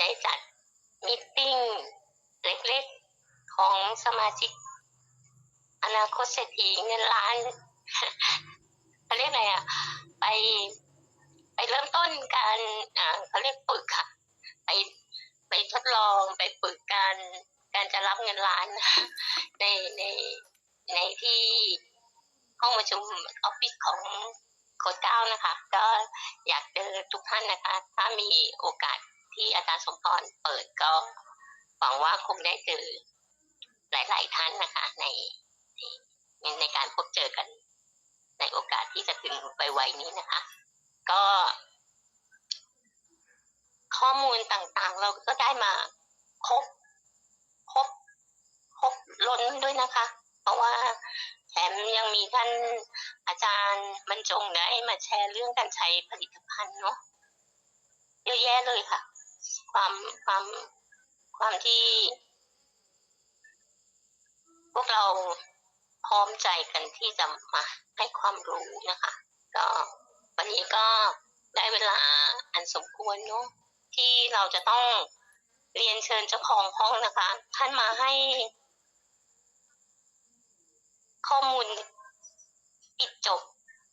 ได้จัดมิทติ้งเล็กๆ ของสมาชิก อนาคตเศรษฐีเงินล้านเขาเรียกอะไรอะ ไปไปเริ่มต้นการอ่าเขาเรียกฝึกค่ะ ไปไปทดลองไปฝึกการการจะรับเงินล้าน ในในในที่ห้องประชุมออฟฟิศของโค้ดเก้านะคะ ก็อยากเจอทุกท่านนะคะ ถ้ามีโอกาส ที่อาจารย์สมพรเปิดก็หวังว่าคงได้เจอหลาย ๆ ท่านนะคะในในในการพบเจอกัน ในโอกาสที่จะถึงไปไวนี้นะคะ ก็ ข้อมูลต่างๆ เราก็ได้มาครบครบครบล้นด้วยนะคะ เพราะว่าแถมยังมีท่านอาจารย์บรรจงได้มาแชร์เรื่องการใช้ผลิตภัณฑ์เนาะเยอะแยะเลยค่ะ ความความความที่ พวกเราพร้อมใจกันที่จะมาให้ความรู้นะคะ ก็วันนี้ก็ได้เวลาอันสมควรเนาะที่เราจะต้องเรียนเชิญเจ้าของห้องนะคะ ท่านมาให้ ข้อมูลปิดจบ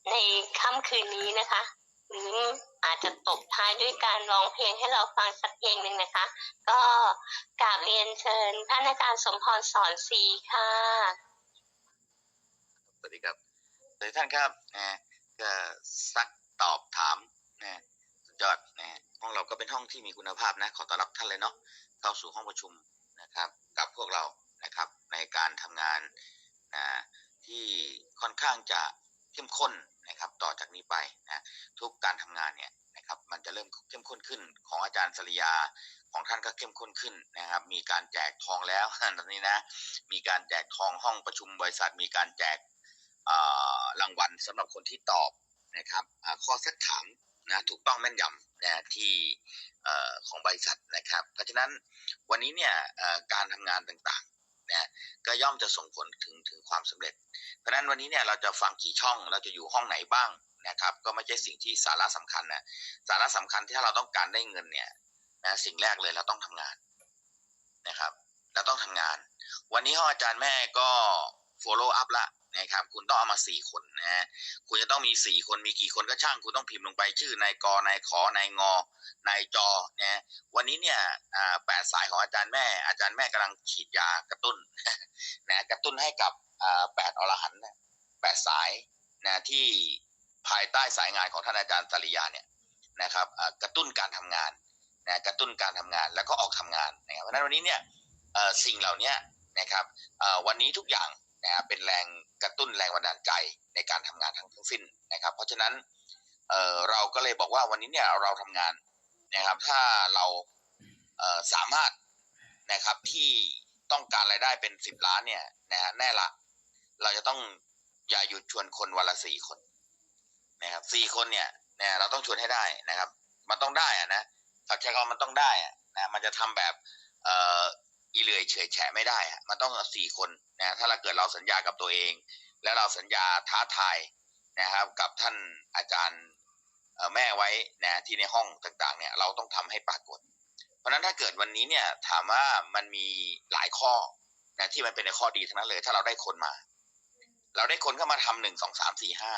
ในค่ำคืนนี้นะคะ หรืออาจจะตบท้ายด้วยการร้องเพลงให้เราฟังสักเพลงหนึ่งนะคะ ก็กราบเรียนเชิญท่านอาจารย์สมพรสอนศรีค่ะสวัสดีครับสวัสดีท่านครับนะก็ซักตอบถามนะสุดยอดนะห้องเราก็เป็นห้องที่มีคุณภาพนะขอต้อนรับท่านเลยเนาะเข้าสู่ห้องประชุมนะครับ กับพวกเรานะครับในการทำงานนะที่ค่อนข้างจะเข้มข้น นะครับต่อจากนี้ไปนะทุกการทำงานเนี่ยนะครับมันจะเริ่มเข้มข้นขึ้นของอาจารย์สริยาของท่านก็เข้มข้นขึ้นนะครับ มีการแจกทองแล้วตอนนี้นะ มีการแจกทองห้องประชุมบริษัท มีการแจกอ่ารางวัลสำหรับคนที่ตอบนะครับข้อสักถามนะถูกต้องแม่นยำนะที่อ่อของบริษัทนะครับ เพราะฉะนั้นวันนี้เนี่ยอ่อการทำงานต่างๆ นะก็ย่อมจะส่งผลถึงถึงความสำเร็จ เพราะฉะนั้นวันนี้เนี่ยเราจะฟังกี่ช่องเราจะอยู่ห้องไหนบ้างนะครับ ก็ไม่ใช่สิ่งที่สาระสำคัญนะสาระสำคัญที่ถ้าเราต้องการได้เงินเนี่ยนะสิ่งแรกเลยเราต้องทำงานนะครับ เราต้องทำงาน วันนี้ห้องอาจารย์แม่ก็ follow up ละ นะครับ คุณต้องเอามาสี่คนนะฮะคุณจะต้องมีสี่คนมีกี่คนก็ช่าง คุณต้องพิมพ์ลงไปชื่อนายกนายขอนายงอนายจอนะวันนี้เนี่ยแปดสายของอาจารย์แม่ อาจารย์แม่กำลังฉีดยากระตุ้นนะกระตุ้นให้กับแปดอรหันต์แปดสายนะที่ภายใต้สายงานของท่านอาจารย์สริยาเนี่ยนะครับกระตุ้นการทำงานนะกระตุ้นการทำงานแล้วก็ออกทำงานนะครับเพราะฉะนั้นวันนี้เนี่ยสิ่งเหล่านี้นะครับวันนี้ทุกอย่างนะเป็นแรง กระตุ้นแรงบันดาลใจในการทำงานทั้งทั้งสิ้นนะครับ เพราะฉะนั้นเออเราก็เลยบอกว่าวันนี้เนี่ยเราทำงานนะครับ ถ้าเราเออสามารถนะครับที่ต้องการรายได้เป็นสิบล้านเนี่ยนะฮะแน่ละเราจะต้องอย่าหยุดชวนคนวันละสี่คนนะครับสี่คนเนี่ยนะเราต้องชวนให้ได้นะครับ มันต้องได้อะนะเขาใช้คำว่ามันต้องได้อะนะมันจะทำแบบเอ่อ อีเลื่อยเฉยแฉะไม่ได้อะมันต้องสี่คนนะถ้าเราเกิดเราสัญญากับตัวเอง แล้วเราสัญญาท้าทายนะครับ กับท่านอาจารย์แม่ไว้นะที่ในห้องต่างๆเนี่ยเราต้องทำให้ปรากฏ เพราะฉะนั้นถ้าเกิดวันนี้เนี่ยถามว่ามันมีหลายข้อนะที่มันเป็นในข้อดีทั้งนั้นเลย ถ้าเราได้คนมา เราได้คนเข้ามาทำหนึ่งสองสามสี่ห้า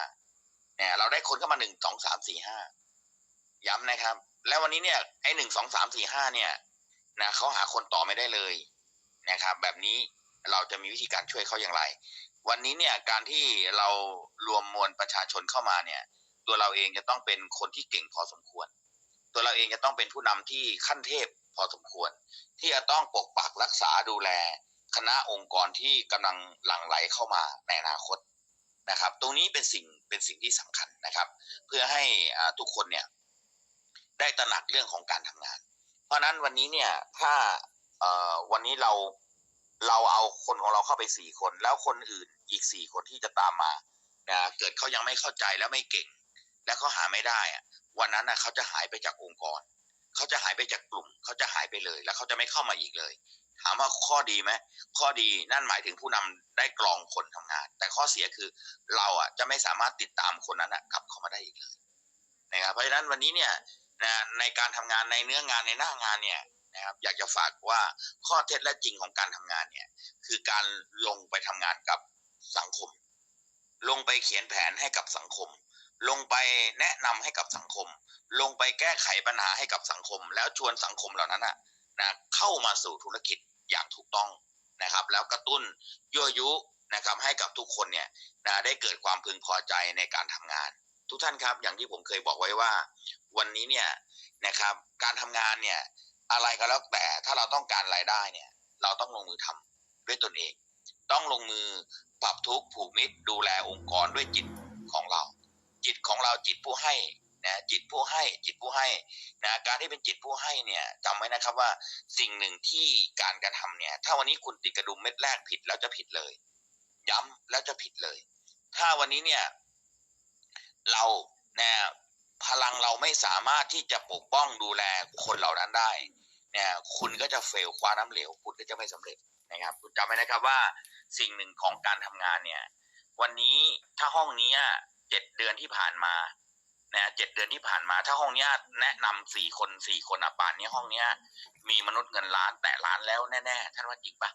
เนี่ยเราได้คนเข้ามาหนึ่งสองสามสี่ห้าย้ำนะครับ แล้ววันนี้เนี่ยไอ้หนึ่งสองสามสี่ห้าเนี่ย นะเขาหาคนต่อไม่ได้เลยนะครับ แบบนี้เราจะมีวิธีการช่วยเขาอย่างไร วันนี้เนี่ยการที่เรารวมมวลประชาชนเข้ามาเนี่ย ตัวเราเองจะต้องเป็นคนที่เก่งพอสมควร ตัวเราเองจะต้องเป็นผู้นำที่ขั้นเทพพอสมควร ที่จะต้องปกปักรักษาดูแลคณะองค์กรที่กำลังหลั่งไหลเข้ามาในอนาคตนะครับ ตรงนี้เป็นสิ่งเป็นสิ่งที่สำคัญนะครับ เพื่อให้อาทุกคนเนี่ยได้ตระหนักเรื่องของการทำงาน เพราะนั้นวันนี้เนี่ยถ้าเอ่อวันนี้เราเราเอาคนของเราเข้าไปสี่คน แล้วคนอื่นอีกสี่คนที่จะตามมานะเกิดเขายังไม่เข้าใจแล้วไม่เก่ง แล้วเขาหาไม่ได้อะวันนั้นนะเขาจะหายไปจากองค์กรเขาจะหายไปจากกลุ่มเขาจะหายไปเลย แล้วเขาจะไม่เข้ามาอีกเลย ถามว่าข้อดีไหมข้อดีนั่นหมายถึงผู้นำได้กรองคนทำงาน แต่ข้อเสียคือเราอะจะไม่สามารถติดตามคนนั้นอะกลับเข้ามาได้อีกเลยนะครับเพราะฉะนั้นวันนี้เนี่ย นะในการทำงานในเนื้องานในหน้างานเนี่ยนะครับ อยากจะฝากว่าข้อเท็จและจริงของการทำงานเนี่ย คือการลงไปทำงานกับสังคม ลงไปเขียนแผนให้กับสังคม ลงไปแนะนำให้กับสังคม ลงไปแก้ไขปัญหาให้กับสังคม แล้วชวนสังคมเหล่านั้นนะนะเข้ามาสู่ธุรกิจอย่างถูกต้องนะครับ แล้วกระตุ้นยั่วยุนะครับให้กับทุกคนเนี่ยนะได้เกิดความพึงพอใจในการทำงาน ทุกท่านครับ อย่างที่ผมเคยบอกไว้ว่าวันนี้เนี่ยนะครับ การทำงานเนี่ยอะไรก็แล้วแต่ถ้าเราต้องการรายได้เนี่ย เราต้องลงมือทำด้วยตนเอง ต้องลงมือปรับทุกผูกมิตรดูแลองค์กรด้วยจิตของเรา จิตของเราจิตผู้ให้นะจิตผู้ให้จิตผู้ให้นะการที่เป็นจิตผู้ให้เนี่ยจำไว้นะครับว่าสิ่งหนึ่งที่การกระทำเนี่ย ถ้าวันนี้คุณติดกระดุมเม็ดแรกผิดแล้วจะผิดเลย ย้ำแล้วจะผิดเลย ถ้าวันนี้เนี่ย เรานี่ย พลังเราไม่สามารถที่จะปกป้องดูแลคนเหล่านั้นได้เนี่ยคุณก็จะเฟลคว้าน้ำเหลว คุณก็จะไม่สำเร็จนะครับ คุณจำไว้นะครับว่าสิ่งหนึ่งของการทำงานเนี่ย วันนี้ถ้าห้องนี้เจ็ดเดือนที่ผ่านมานะเจ็ดเดือนที่ผ่านมา ถ้าห้องนี้แนะนำสี่คนสี่คนอะป่านนี้ห้องนี้มีมนุษย์เงินล้านแต่ล้านแล้วแน่ๆท่านว่าจริงปะ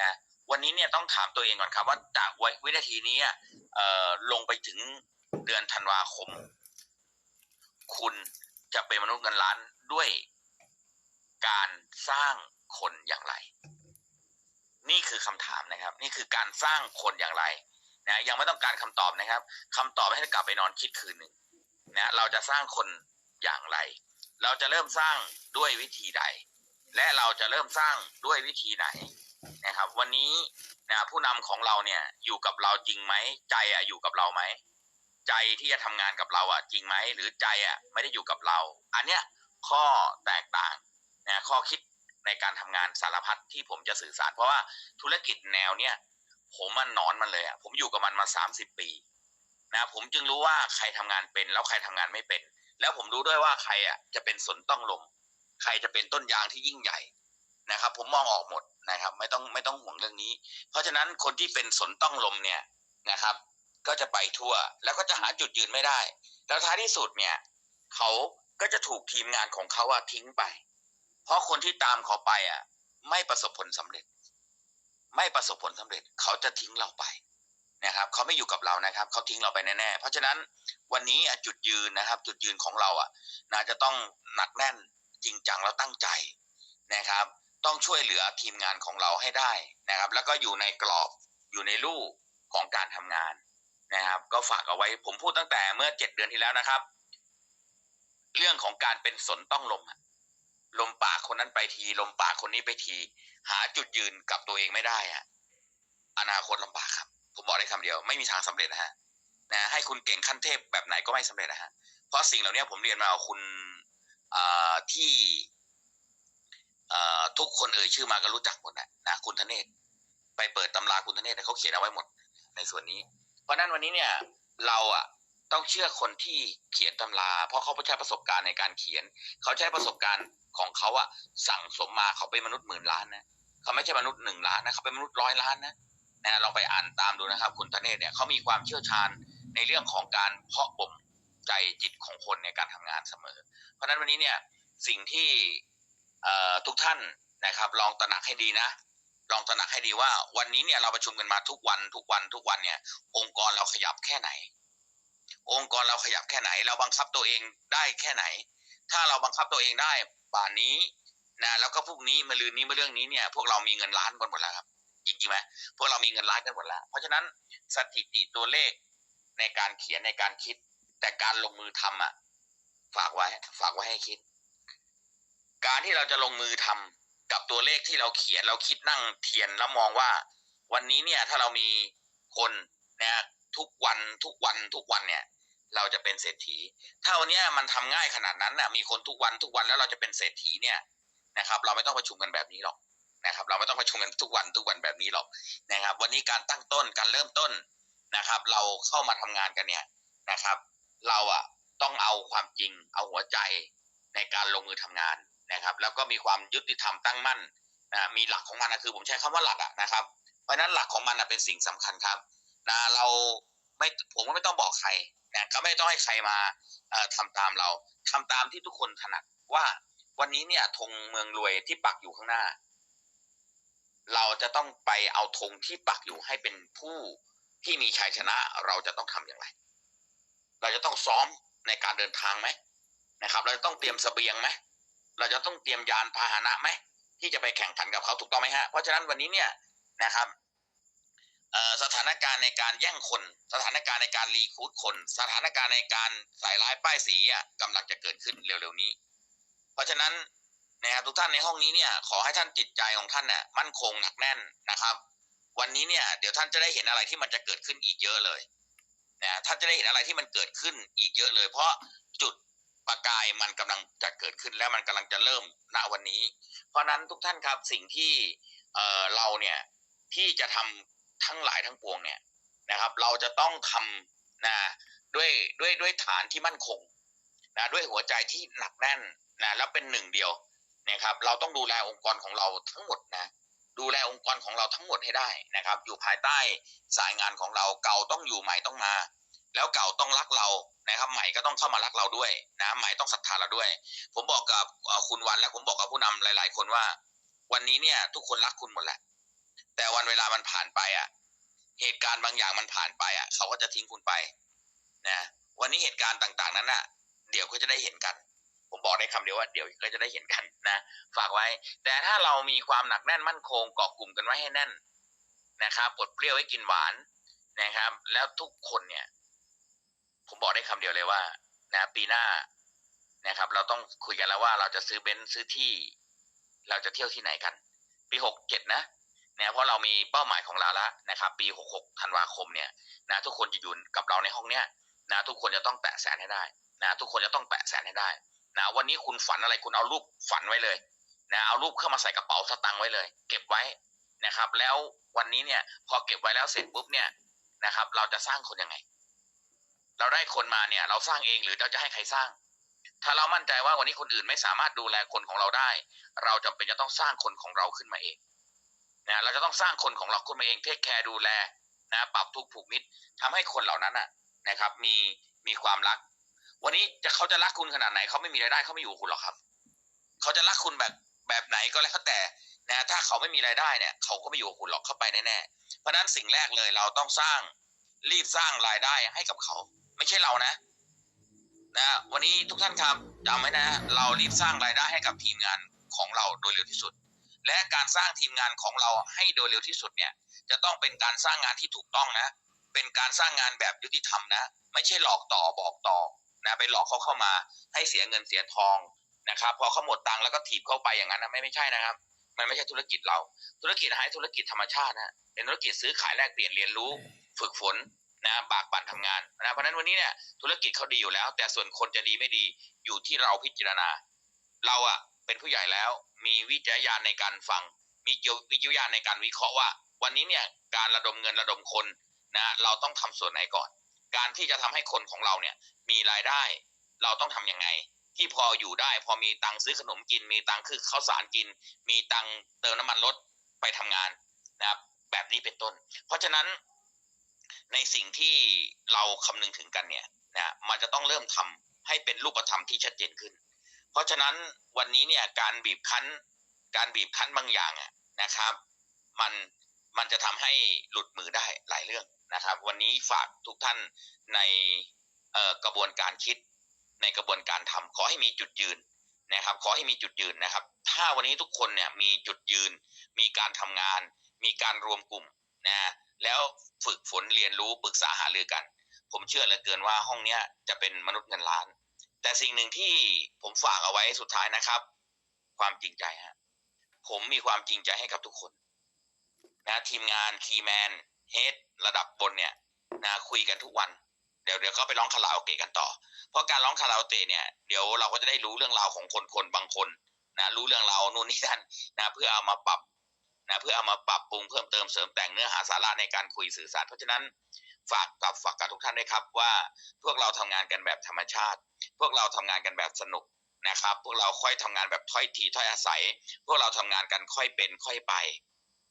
นะวันนี้เนี่ยต้องถามตัวเองก่อนครับว่าจากวินาทีนี้เอ่อลงไปถึงเดือนธันวาคม คุณจะเป็นมนุษย์เงินล้านด้วยการสร้างคนอย่างไร นี่คือคำถามนะครับ นี่คือการสร้างคนอย่างไรนะยังไม่ต้องการคำตอบนะครับคำตอบให้กลับไปนอนคิดคืนหนึ่งนะเราจะสร้างคนอย่างไร เราจะเริ่มสร้างด้วยวิธีใด และเราจะเริ่มสร้างด้วยวิธีไหนนะครับ วันนี้นะผู้นำของเราเนี่ยอยู่กับเราจริงไหมใจอะอยู่กับเราไหม ใจที่จะทำงานกับเราอะจริงไหมหรือใจอะไม่ได้อยู่กับเรา อันเนี้ยข้อแตกต่างนะข้อคิดในการทำงานสารพัดที่ผมจะสื่อสาร เพราะว่าธุรกิจแนวเนี้ยผมมันนอนมันเลยอะผมอยู่กับมันมาสามสิบปีนะผมจึงรู้ว่าใครทำงานเป็นแล้วใครทำงานไม่เป็น แล้วผมรู้ด้วยว่าใครอะจะเป็นสนต้องลม ใครจะเป็นต้นยางที่ยิ่งใหญ่นะครับ ผมมองออกหมดนะครับ ไม่ต้องไม่ต้องห่วงเรื่องนี้ เพราะฉะนั้นคนที่เป็นสนต้องลมเนี่ยนะครับ ก็จะไปทั่ว แล้วก็จะหาจุดยืนไม่ได้ แล้วท้ายที่สุดเนี่ยเขาก็จะถูกทีมงานของเขาอะทิ้งไป เพราะคนที่ตามเขาไปอะไม่ประสบผลสำเร็จ ไม่ประสบผลสำเร็จ เขาจะทิ้งเราไปนะครับเขาไม่อยู่กับเรานะครับเขาทิ้งเราไปแน่ๆเพราะฉะนั้นวันนี้จุดยืนนะครับ จุดยืนของเราอะน่าจะต้องหนักแน่นจริงจังแล้วตั้งใจนะครับ ต้องช่วยเหลือทีมงานของเราให้ได้นะครับ แล้วก็อยู่ในกรอบอยู่ในรูปของการทำงาน นะครับ ก็ฝากเอาไว้ผมพูดตั้งแต่เมื่อเจ็ดเดือนที่แล้วนะครับ เรื่องของการเป็นสนต้องลมลมปากคนนั้นไปที ลมปากคนนี้ไปที หาจุดยืนกับตัวเองไม่ได้อะอนาคตลำบากครับ ผมบอกได้คำเดียว ไม่มีทางสำเร็จนะฮะนะให้คุณเก่งขั้นเทพแบบไหนก็ไม่สำเร็จนะฮะเพราะสิ่งเหล่านี้ผมเรียนมาคุณที่ทุกคนเอ่ยชื่อมาก็รู้จักหมดนะนะคุณธเนศไปเปิดตำราคุณธเนศเขาเขียนเอาไว้หมด ในส่วนนี้ เพราะนั้นวันนี้เนี่ยเราอะต้องเชื่อคนที่เขียนตำรา เพราะเขาใช้ประสบการณ์ในการเขียน เขาใช้ประสบการณ์ของเขาอะสั่งสมมาเขาเป็นมนุษย์หมื่นล้านนะเขาไม่ใช่มนุษย์หนึ่งล้านนะเขาเป็นมนุษย์ร้อยล้านนะนะลองไปอ่านตามดูนะครับ คุณธเนศเนี่ยเขามีความเชี่ยวชาญในเรื่องของการเพาะบ่มใจจิตของคนในการทำงานเสมอ เพราะฉะนั้นวันนี้เนี่ยสิ่งที่ทุกท่านนะครับ ลองตระหนักให้ดีนะ ลองตระหนักให้ดีว่า วันนี้เนี่ยเราประชุมกันมาทุกวันทุกวันทุกวันเนี่ย องค์กรเราขยับแค่ไหน องค์กรเราขยับแค่ไหน เราบังคับตัวเองได้แค่ไหน ถ้าเราบังคับตัวเองได้ป่านนี้นะแล้วก็พรุ่งนี้มาลืนนี้มาเรื่องนี้เนี่ย พวกเรามีเงินล้านกันหมดแล้วครับจริงๆไหมพวกเรามีเงินล้านกันหมดแล้ว เพราะฉะนั้นสถิติตัวเลขในการเขียนในการคิด แต่การลงมือทำอะ ฝากไว้ ฝากไว้ให้คิด การที่เราจะลงมือทำ กับตัวเลขที่เราเขียนเราคิดนั่งเทียนแล้วมองว่า วันนี้เนี่ยถ้าเรามีคนนะทุกวันทุกวันทุกวันเนี่ย เราจะเป็นเศรษฐี ถ้าวันนี้มันทำง่ายขนาดนั้นน่ะมีคนทุกวันทุกวันแล้วเราจะเป็นเศรษฐีเนี่ยนะครับ เราไม่ต้องประชุมกันแบบนี้หรอกนะครับ เราไม่ต้องประชุมกันทุกวันทุกวันแบบนี้หรอกนะครับ วันนี้การตั้งต้นการเริ่มต้นนะครับ เราเข้ามาทำงานกันเนี่ยนะครับ เราอะต้องเอาความจริงเอาหัวใจในการลงมือทำงาน นะครับ แล้วก็มีความยุติธรรมตั้งมั่นนะมีหลักของมันนะคือผมใช้คำว่าหลักอะนะครับ เพราะฉะนั้นหลักของมันนะเป็นสิ่งสำคัญครับนะเราไม่ผมก็ไม่ต้องบอกใครนะก็ไม่ต้องให้ใครมาทำตามเราทำตามที่ทุกคนถนัดว่าวันนี้เนี่ยธงเมืองรวยที่ปักอยู่ข้างหน้า เราจะต้องไปเอาธงที่ปักอยู่ให้เป็นผู้ที่มีชัยชนะเราจะต้องทำอย่างไร เราจะต้องซ้อมในการเดินทางไหมนะครับ เราจะต้องเตรียมเสบียงไหม เราจะต้องเตรียมยานพาหนะไหมที่จะไปแข่งขันกับเขาถูกต้องไหมฮะเพราะฉะนั้นวันนี้เนี่ยนะครับสถานการณ์ในการแย่งคน สถานการณ์ในการรีคูดคน สถานการณ์ในการใส่ร้ายป้ายสีอะกำลังจะเกิดขึ้นเร็วๆนี้ เพราะฉะนั้นนะครับทุกท่านในห้องนี้เนี่ยขอให้ท่านจิตใจของท่านน่ยมั่นคงหนักแน่นนะครับ วันนี้เนี่ยเดี๋ยวท่านจะได้เห็นอะไรที่มันจะเกิดขึ้นอีกเยอะเลยนะท่านจะได้เห็นอะไรที่มันเกิดขึ้นอีกเยอะเลย เพราะจุด ประกายมันกำลังจะเกิดขึ้นแล้วมันกำลังจะเริ่มณวันนี้ เพราะนั้นทุกท่านครับสิ่งที่เอ่อเราเนี่ยที่จะทำทั้งหลายทั้งปวงเนี่ยนะครับ เราจะต้องทำนะด้วยด้วยด้วยฐานที่มั่นคงนะด้วยหัวใจที่หนักแน่นนะแล้วเป็นหนึ่งเดียวนะครับ เราต้องดูแลองค์กรของเราทั้งหมดนะดูแลองค์กรของเราทั้งหมดให้ได้นะครับ อยู่ภายใต้สายงานของเราเก่าต้องอยู่ใหม่ต้องมา แล้วเก่าต้องรักเรา นะครับใหม่ก็ต้องเข้ามารักเราด้วยนะใหม่ต้องศรัทธาเราด้วย ผมบอกกับคุณวันและผมบอกกับผู้นำหลาย ๆ คนว่า วันนี้เนี่ย ทุกคนรักคุณหมดแหละ แต่วันเวลามันผ่านไปอะ เหตุการณ์บางอย่างมันผ่านไปอะ เขาก็จะทิ้งคุณไปนะวันนี้เหตุการณ์ต่าง ๆ นั้นอะ เดี๋ยวก็จะได้เห็นกัน ผมบอกได้คำเดียวว่าเดี๋ยวก็จะได้เห็นกันนะ ฝากไว้ แต่ถ้าเรามีความหนักแน่นมั่นคงเกาะกลุ่มกันไว้ให้แน่นนะครับปดเปรี้ยวให้กินหวานนะครับ แล้วทุกคนเนี่ย ผมบอกได้คำเดียวเลยว่านะปีหน้านะครับ เราต้องคุยกันแล้วว่าเราจะซื้อเบนซ์ซื้อที่ เราจะเที่ยวที่ไหนกัน ปีหกเจ็ดนะเนี่ยเพราะเรามีเป้าหมายของเราแล้วนะครับ ปีหกหกธันวาคมเนี่ยนะทุกคนจะอยู่กับเราในห้องเนี้ยนะทุกคนจะต้องแตะแสนให้ได้นะทุกคนจะต้องแตะแสนให้ได้นะวันนี้คุณฝันอะไรคุณเอารูปฝันไว้เลยนะเอารูปเข้ามาใส่กระเป๋าสตังค์ไว้เลย เก็บไว้นะครับ แล้ววันนี้เนี่ยพอเก็บไว้แล้วเสร็จปุ๊บเนี่ยนะครับ เราจะสร้างคนยังไง เราได้คนมาเนี่ย เราสร้างเองหรือเราจะให้ใครสร้าง ถ้าเรามั่นใจว่าวันนี้คนอื่นไม่สามารถดูแลคนของเราได้ เราจำเป็นจะต้องสร้างคนของเราขึ้นมาเองนะเราจะต้องสร้างคนของเราขึ้นมาเองเทคแคร์ดูแลนะปรับทุกผูกมิตรทำให้คนเหล่านั้นน่ะนะครับ มีมีความรัก วันนี้จะเขาจะรักคุณขนาดไหนเขาไม่มีรายได้เขาไม่อยู่กับคุณหรอกครับเขาจะรักคุณแบบแบบไหนก็แล้วแต่นะถ้าเขาไม่มีรายได้เนี่ย เขาก็ไม่อยู่กับคุณหรอกเข้าไปแน่ๆเพราะฉะนั้นสิ่งแรกเลยเราต้องสร้างรีบสร้างรายได้ให้กับเขา ไม่ใช่เรานะนะ วันนี้ทุกท่านครับจำไว้นะ เรารีบสร้างรายได้ให้กับทีมงานของเราโดยเร็วที่สุด และการสร้างทีมงานของเราให้โดยเร็วที่สุดเนี่ย จะต้องเป็นการสร้างงานที่ถูกต้องนะ เป็นการสร้างงานแบบยุติธรรมนะ ไม่ใช่หลอกต่อบอกต่อนะไปหลอกเขาเข้ามา ให้เสียเงินเสียทองนะครับ พอเขาหมดตังค์แล้วก็ถีบเข้าไปอย่างนั้นนะไม่ไม่ใช่นะครับ มันไม่ใช่ธุรกิจเรา ธุรกิจให้ธุรกิจธรรมชาตินะเป็นธุรกิจซื้อขายแลกเปลี่ยนเรียนรู้ ฝึกฝน นะบากบั่นทำงานนะเพราะนั้นวันนี้เนี่ยธุรกิจเขาดีอยู่แล้ว แต่ส่วนคนจะดีไม่ดีอยู่ที่เราพิจารณา เราอะเป็นผู้ใหญ่แล้ว มีวิจารณญาณในการฟัง มีวิจารณญาณในการวิเคราะห์ว่า วันนี้เนี่ยการระดมเงินระดมคนนะเราต้องทำส่วนไหนก่อน การที่จะทำให้คนของเราเนี่ยมีรายได้ เราต้องทํำยังไงที่พออยู่ได้ พอมีตังค์ซื้อขนมกิน มีตังค์คือข้าวสารกิน มีตังค์เติมน้ำมันรถไปทำงานนะครับแบบนี้เป็นต้น เพราะฉะนั้น ในสิ่งที่เราคำนึงถึงกันเนี่ยนะมันจะต้องเริ่มทำให้เป็นรูปธรรมที่ชัดเจนขึ้น เพราะฉะนั้นวันนี้เนี่ยการบีบคั้น การบีบคั้นบางอย่างนะครับ มันมันจะทำให้หลุดมือได้หลายเรื่องนะครับ วันนี้ฝากทุกท่านในกระบวนการคิดในกระบวนการทำขอให้มีจุดยืนนะครับ ขอให้มีจุดยืนนะครับ ถ้าวันนี้ทุกคนเนี่ยมีจุดยืน มีการทำงาน มีการรวมกลุ่มนะ แล้วฝึกฝนเรียนรู้ปรึกษาหารือกัน ผมเชื่อเหลือเกินว่าห้องเนี้ยจะเป็นมนุษย์เงินล้าน แต่สิ่งหนึ่งที่ผมฝากเอาไว้สุดท้ายนะครับ ความจริงใจฮะผมมีความจริงใจให้กับทุกคนนะทีมงานคีแมนเฮดระดับบนเนี่ยนะคุยกันทุกวันเดี๋ยวเดี๋ยวก็ไปร้องคาราโอเกะกันต่อ เพราะการร้องคาราโอเกะเนี่ยเดี๋ยวเราก็จะได้รู้เรื่องราวของคนคนบางคนนะรู้เรื่องราวนู่นนี่นั่นนะเพื่อเอามาปรับ นะเพื่อเอามาปรับปรุงเพิ่มเติมเสริมแต่งเนื้อหาสาระในการคุยสื่อสาร เพราะฉะนั้นฝากกับฝากกับทุกท่านด้วยครับว่าพวกเราทำงานกันแบบธรรมชาติ พวกเราทำงานกันแบบสนุกนะครับ พวกเราค่อยทำงานแบบถ้อยทีถ้อยอาศัย พวกเราทำงานกันค่อยเป็นค่อยไป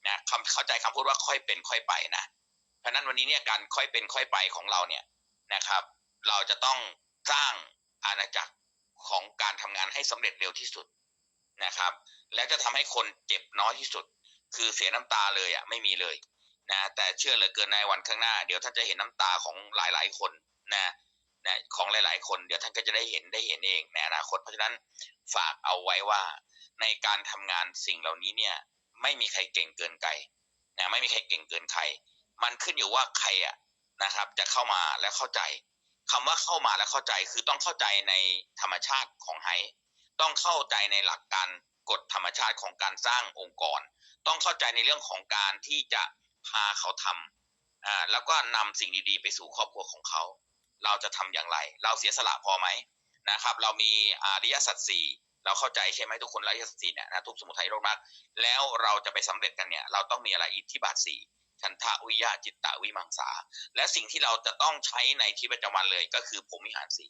นะคำเข้าใจคำพูดว่าค่อยเป็นค่อยไปนะ เพราะนั้นวันนี้เนี่ยการค่อยเป็นค่อยไปของเราเนี่ยนะครับ เราจะต้องสร้างอาณาจักรของการทำงานให้สำเร็จเร็วที่สุดนะครับ แล้วจะทำให้คนเจ็บน้อยที่สุด คือเสียน้ำตาเลยอะไม่มีเลยนะแต่เชื่อเหลือเกินในวันข้างหน้า เดี๋ยวท่านจะเห็นน้ำตาของหลาย ๆ คนนะนะของหลาย ๆ คนเดี๋ยวท่านก็จะได้เห็นได้เห็นเองในอนาคตเพราะฉะนั้นฝากเอาไว้ว่าในการทำงานสิ่งเหล่านี้เนี่ยไม่มีใครเก่งเกินใครนะไม่มีใครเก่งเกินใคร มันขึ้นอยู่ว่าใครอะนะครับ จะเข้ามาและเข้าใจคำว่าเข้ามาและเข้าใจคือต้องเข้าใจในธรรมชาติของไฮต้องเข้าใจในหลักการกฎธรรมชาติของการสร้างองค์กร ต้องเข้าใจในเรื่องของการที่จะพาเขาทำอ่าแล้วก็นำสิ่งดีๆ ไปสู่ครอบครัวของเขา เราจะทำอย่างไร เราเสียสละพอไหมนะครับ เรามีอริยสัจสี่เราเข้าใจใช่ไหมทุกคนอริยสัจสี่เนี่ยนะทุกสมุทัยโรคมากแล้วเราจะไปสำเร็จกันเนี่ย เราต้องมีอะไรอิทธิบาทสี่ฉันทะวิยะจิตตะวิมังสา และสิ่งที่เราจะต้องใช้ในชีวิตประจำวันเลยก็คือผมวิหารสี่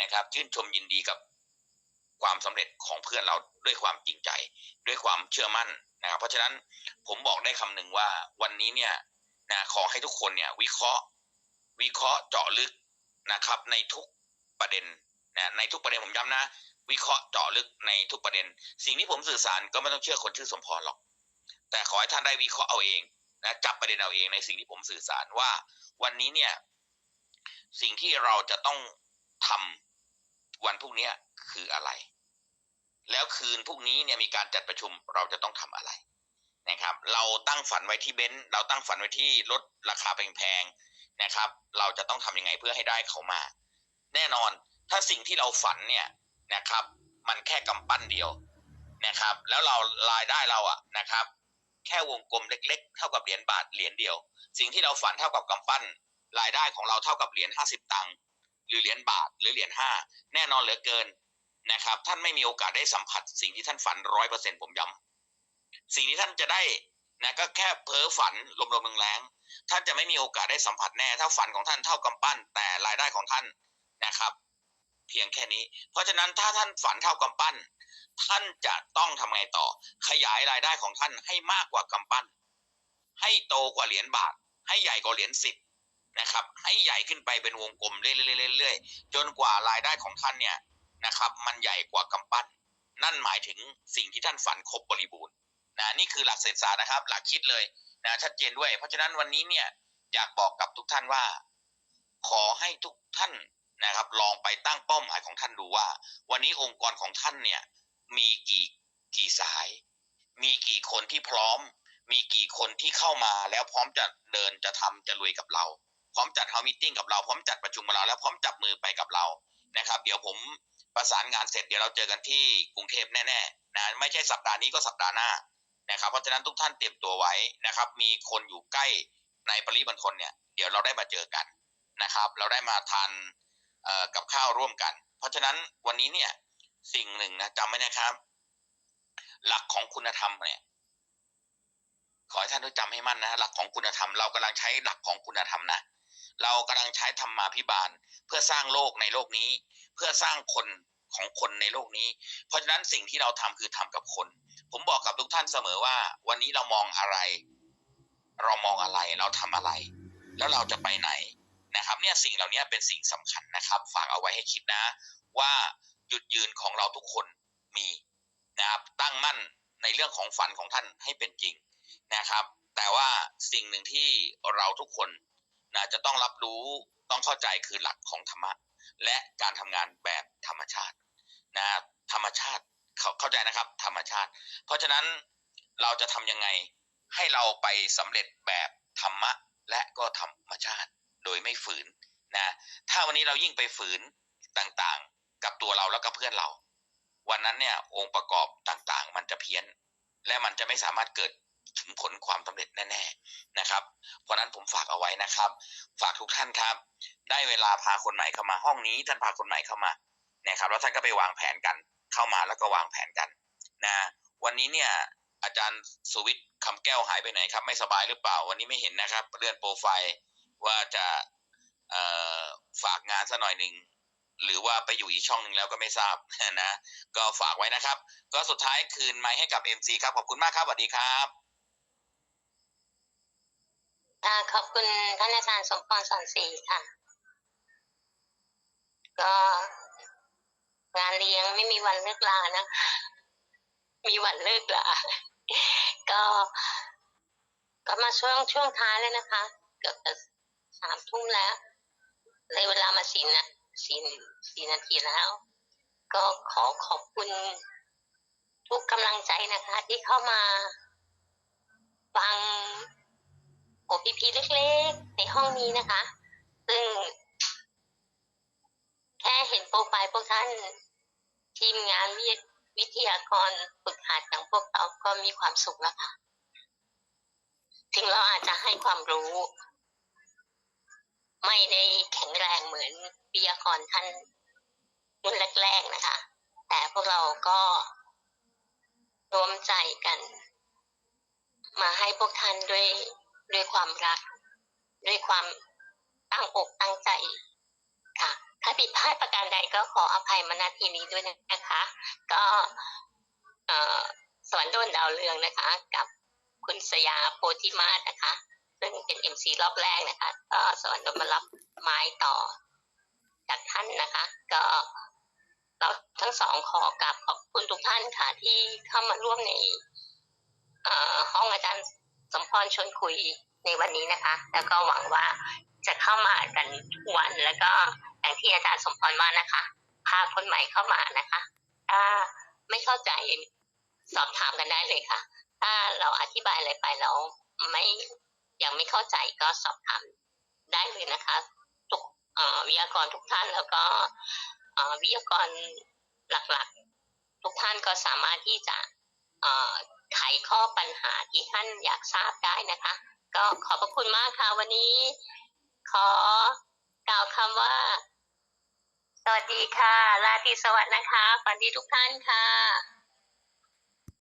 นะครับชื่นชมยินดีกับความสำเร็จของเพื่อนเราด้วยความจริงใจ ด้วยความเชื่อมั่น นะเพราะฉะนั้นผมบอกได้คำหนึ่งว่าวันนี้เนี่ยนะขอให้ทุกคนเนี่ยวิเคราะห์วิเคราะห์เจาะลึกนะครับ ในทุกประเด็นนะในทุกประเด็นผมย้ำนะ วิเคราะห์เจาะลึกในทุกประเด็น สิ่งที่ผมสื่อสารก็ไม่ต้องเชื่อคนชื่อสมพรหรอก แต่ขอให้ท่านได้วิเคราะห์เอาเองนะจับประเด็นเอาเองในสิ่งที่ผมสื่อสารว่า วันนี้เนี่ยสิ่งที่เราจะต้องทำวันพรุ่งนี้คืออะไร แล้วคืนพรุ่งนี้เนี่ยมีการจัดประชุมเราจะต้องทำอะไรนะครับ เราตั้งฝันไว้ที่เบนซ์เราตั้งฝันไว้ที่ลดราคาแพงๆนะครับ เราจะต้องทำยังไงเพื่อให้ได้เขามา แน่นอนถ้าสิ่งที่เราฝันเนี่ยนะครับ มันแค่กำปั้นเดียวนะครับ แล้วเรารายได้เราอะนะครับ แค่วงกลมเล็ก ๆ เท่ากับเหรียญบาทเหรียญเดียว สิ่งที่เราฝันเท่ากับกำปั้น รายได้ของเราเท่ากับเหรียญห้าสิบตังค์หรือเหรียญบาทหรือเหรียญห้าแน่นอนเหลือเกิน นะครับ ท่านไม่มีโอกาสได้สัมผัส สิ่งที่ท่านฝันร้อยเปอร์เซ็นผมย้ำสิ่งที่ท่านจะได้นะก็แค่เพ้อฝันลมๆแรงๆท่านจะไม่มีโอกาสได้สัมผัสแน่ ถ้าฝันของท่านเท่ากำปั้น แต่รายได้ของท่านนะครับ เพียงแค่นี้ เพราะฉะนั้นถ้าท่านฝันเท่ากำปั้น ท่านจะต้องทำไงต่อ ขยายรายได้ของท่านให้มากกว่ากำปั้น ให้โตกว่าเหรียญบาท ให้ใหญ่กว่าเหรียญสิบนะครับ ให้ใหญ่ขึ้นไปเป็นวงกลมเรื่อยๆจนกว่ารายได้ของท่านเนี่ย นะครับ มันใหญ่กว่ากำปั้น นั่นหมายถึงสิ่งที่ท่านฝันครบบริบูรณ์นะนี่คือหลักเศรษฐศาสตร์นะครับ หลักคิดเลยนะชัดเจนด้วย เพราะฉะนั้นวันนี้เนี่ยอยากบอกกับทุกท่านว่า ขอให้ทุกท่านนะครับ ลองไปตั้งเป้าหมายของท่านดูว่า วันนี้องค์กรของท่านเนี่ยมีกี่กี่สาย มีกี่คนที่พร้อม มีกี่คนที่เข้ามาแล้วพร้อมจะเดินจะทำจะลุยกับเรา พร้อมจัดเฮามิ팅กับเราพร้อมจัดประชุมกับเราแล้วพร้อมจับมือไปกับเรานะครับ เดี๋ยวผม ประสานงานเสร็จเดี๋ยวเราเจอกันที่กรุงเทพแน่ๆนะไม่ใช่สัปดาห์นี้ก็สัปดาห์หน้านะครับ เพราะฉะนั้นทุกท่านเตรียมตัวไว้นะครับ มีคนอยู่ใกล้ในปริมณฑลเนี่ย เดี๋ยวเราได้มาเจอกันนะครับ เราได้มาทานกับข้าวร่วมกัน เพราะฉะนั้นวันนี้เนี่ยสิ่งหนึ่งนะจำไว้นะครับ หลักของคุณธรรมเนี่ยขอให้ท่านทุกจำให้มั่นนะหลักของคุณธรรมเรากำลังใช้หลักของคุณธรรมนะเรากำลังใช้ธรรมาภิบาลเพื่อสร้างโลกในโลกนี้ เพื่อสร้างคนของคนในโลกนี้ เพราะฉะนั้นสิ่งที่เราทำคือทำกับคน ผมบอกกับทุกท่านเสมอว่า วันนี้เรามองอะไร เรามองอะไรเราทำอะไร แล้วเราจะไปไหนนะครับ เนี่ยสิ่งเหล่านี้เป็นสิ่งสำคัญนะครับ ฝากเอาไว้ให้คิดนะ ว่าจุดยืนของเราทุกคนมีนะครับ ตั้งมั่นในเรื่องของฝันของท่านให้เป็นจริงนะครับ แต่ว่าสิ่งหนึ่งที่เราทุกคนนะจะต้องรับรู้ต้องเข้าใจคือหลักของธรรมะ และการทำงานแบบธรรมชาตินะธรรมชาติเขาเข้าใจนะครับ ธรรมชาติ เพราะฉะนั้นเราจะทํำยังไงให้เราไปสำเร็จแบบธรรมะและก็ธรรมชาติโดยไม่ฝืนนะถ้าวันนี้เรายิ่งไปฝืนต่างๆ กับตัวเราแล้วก็เพื่อนเรา วันนั้นเนี่ยองค์ประกอบต่างๆ มันจะเพี้ยน และมันจะไม่สามารถเกิด ถึงผลความสำเร็จแน่ๆนะครับ เพราะนั้นผมฝากเอาไว้นะครับ ฝากทุกท่านครับ ได้เวลาพาคนใหม่เข้ามาห้องนี้ ท่านพาคนใหม่เข้ามานะครับ แล้วท่านก็ไปวางแผนกันเข้ามาแล้วก็วางแผนกันนะวันนี้เนี่ยอาจารย์สุวิทย์คำแก้วหายไปไหนครับ ไม่สบายหรือเปล่า วันนี้ไม่เห็นนะครับเลื่อนโปรไฟล์ว่าจะฝากงานสัหน่อยหนึ่งหรือว่าไปอยู่อีกช่องหนึ่งแล้วก็ไม่ทราบนะ ก็ฝากไว้นะครับ ก็สุดท้ายคืนไม้ให้กับ MC ครับ ขอบคุณมากครับสวัสดีครับ ขอบคุณท่านอาจารย์สมพรสอนศรีค่ะ ก็งานเลี้ยงไม่มีวันเลิกลานะ มีวันเลิกลา ก็ ก็มาช่วงช่วงท้ายแล้วนะคะ เกือบจะสามทุ่มแล้วเลยเวลามาสี่นะสี่สี่นาทีแล้ว ก็ขอขอบคุณทุกกำลังใจนะคะ ที่เข้ามาฟัง โอพีพีเล็กๆ ในห้องนี้นะคะ ซึ่ง แค่เห็นโปรไฟล์พวกท่าน ทีมงานวิวิทยากรฝึกหัดอย่างพวกเราก็มีความสุขแล้วค่ะ ถึงเราอาจจะให้ความรู้ ไม่ได้แข็งแรงเหมือนวิทยากรท่านรุ่นแรกๆนะคะ แต่พวกเราก็รวมใจกัน มาให้พวกท่านด้วย ด้วยความรัก ด้วยความตั้งอกตั้งใจค่ะ ถ้าผิดพลาดประการใดก็ขออภัยมาณทีนี้ด้วยนะคะ ก็เอ่อสวรรค์โดนดาวเรืองนะคะ กับคุณสยาโพธิมาศนะคะ ซึ่งเป็นเอ็มซีรอบแรกนะคะก็สวรรค์ดนมารับไม้ต่อจากท่านนะคะ ก็เราทั้งสองขอกราบขอบคุณทุกท่านค่ะที่เข้ามาร่วมในห้องอาจารย์ สมพรชวนคุยในวันนี้นะคะ แล้วก็หวังว่าจะเข้ามากันทุกวันแล้วก็อย่างที่อาจารย์สมพรว่านะคะ พาคนใหม่เข้ามานะคะถ้าไม่เข้าใจสอบถามกันได้เลยค่ะ ถ้าเราอธิบายอะไรไปแล้วไม่ยังไม่เข้าใจก็สอบถามได้เลยนะคะทุกอวิทยากรทุกท่านแล้วก็อวิทยากรหลักๆ ทุกท่านก็สามารถที่จะ ไขข้อปัญหาที่ท่านอยากทราบได้นะคะ ก็ขอบพระคุณมากค่ะวันนี้ ขอกล่าวคำว่า สวัสดีค่ะราตรีสวัสดิ์นะคะฝันดีทุกท่านค่ะ